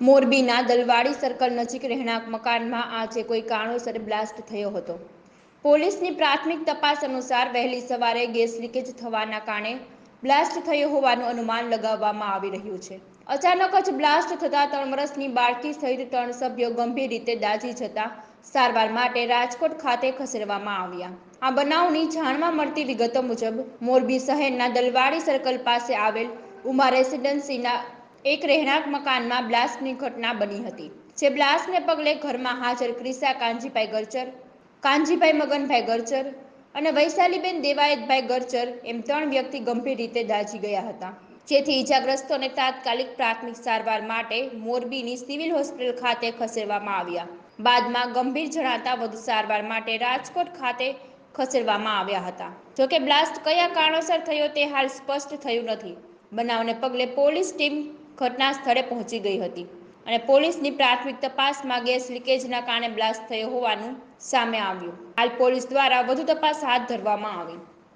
મોરબીના દલવાડી સર્કલ નજીક રહેણાંક મકાનમાં આજે કોઈ કારણોસર બ્લાસ્ટ થયો હતો. પોલીસની પ્રાથમિક તપાસ અનુસાર વહેલી સવારે ગેસ લીકેજ થવાના કારણે બ્લાસ્ટ થયો હોવાનું અનુમાન લગાવવામાં આવી રહ્યું છે. અચાનક જ બ્લાસ્ટ થતાં ત્રણ વર્ષની બાળકી સહિત ત્રણ સભ્યો ગંભીર રીતે દાઝી જતા સારવાર માટે રાજકોટ ખાતે ખસેડવામાં આવ્યા. આ બનાવની જાણવા મળતી વિગતો મુજબ, મોરબી શહેરના દલવાડી સર્કલ પાસે આવેલ ઉમા રેસીડેન્સીના એક રહેણાંક મકાનમાં બ્લાસ્ટની ઘટના બની હતી, જે બ્લાસ્ટને પગલે ઘરમાં હાજર ક્રિશા કાનજીભાઈ ગરચર, કાનજીભાઈ મગનભાઈ ગરચર અને વૈશાલીબેન દેવાયતભાઈ ગરચર એમ ત્રણ વ્યક્તિ ગંભીર રીતે દાઝી ગયા હતા. જેથી ઈજાગ્રસ્તોને તાત્કાલિક પ્રાથમિક સારવાર માટે મોરબીની સિવિલ હોસ્પિટલ ખાતે ખસેડવામાં આવ્યા. બાદમાં ગંભીર જણાતા વધુ સારવાર માટે રાજકોટ ખાતે ખસેડવામાં આવ્યા હતા. જોકે બ્લાસ્ટ કયા કારણોસર થયો તે હાલ સ્પષ્ટ થયું નથી. બનાવને પગલે પોલીસ ટીમ ઘટના સ્થળે પહોંચી ગઈ હતી અને પોલીસની પ્રાથમિક તપાસમાં ગેસ લીકેજના કારણે બ્લાસ્ટ થયો હોવાનું સામે આવ્યું. હાલ પોલીસ દ્વારા વધુ તપાસ હાથ ધરવામાં આવી.